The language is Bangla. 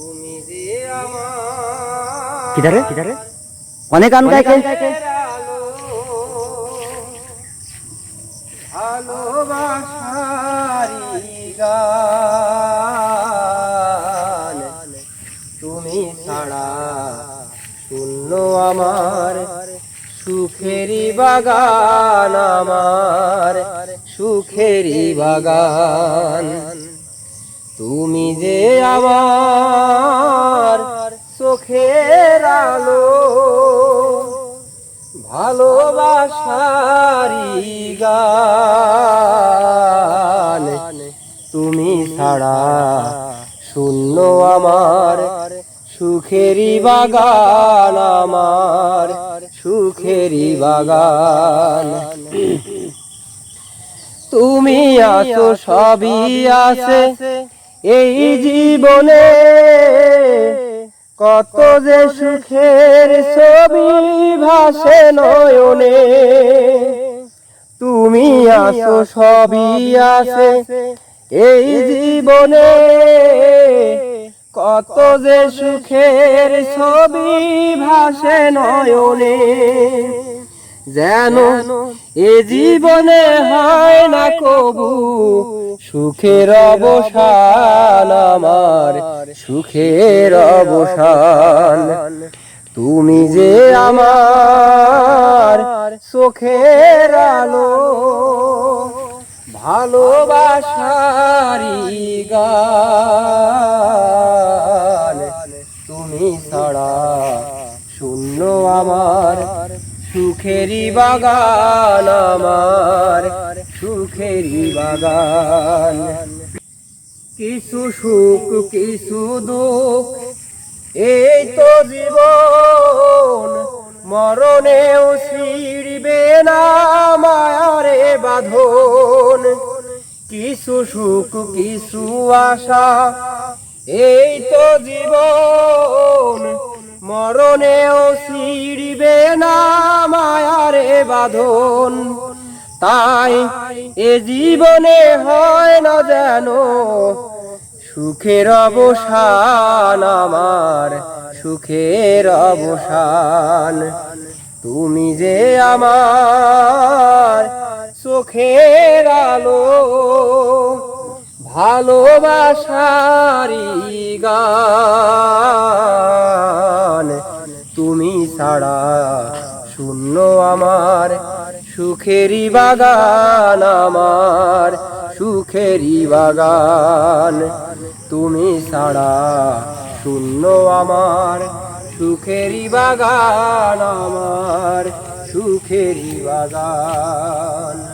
তুমি যে কিধারে কিধারে অনেক গান গাইছে। ভালোবাসারি গান। তুমি ছাড়া শূন্য আমার সুখেরি বাগান আমার সুখেরি বাগান। তুমি যে আমার ভালোবাসারি গান। তুমি ছাড়া শূন্য আমার সুখেরি বাগান আমার সুখেরি বাগান। তুমি আছো, সবই আছে এই জীবনে। কত যে সুখের ছবি ভাসে নয়নে। তুমি আছো সবই আছে এই জীবনে। কত যে সুখের ছবি ভাসে নয়নে। যেন এ জীবনে হয় না কবু সুখের অবসান আমার। সুখের অবসান। তুমি যে আমার চোখের আলো ভালোবাসারি গান। তুমি ছাড়া শূন্য আমার সুখেরি বাগান আমার সুখেরি বাগান। কিছু সুখ, কিছু দুঃখ। এই তো জীবন, মরণেও ছিড়বে না মায়ারে বাঁধন। কিছু সুখ, কিছু আশা, এই তো জীবন, মরণেও ছিড়বে না মায়ারে বাঁধন। তাই এ জীবনে হয় না যেন সুখের অবসান আমার, সুখের অবসান। তুমি যে আমার চোখের আলো ভালোবাসারি গান। তুমি ছাড়া শূন্য আমার সুখেরি বাগান আমার সুখেরি বাগান। তুমি ছাড়া শূন্য আমার সুখেরি বাগান আমার সুখেরি বাগান।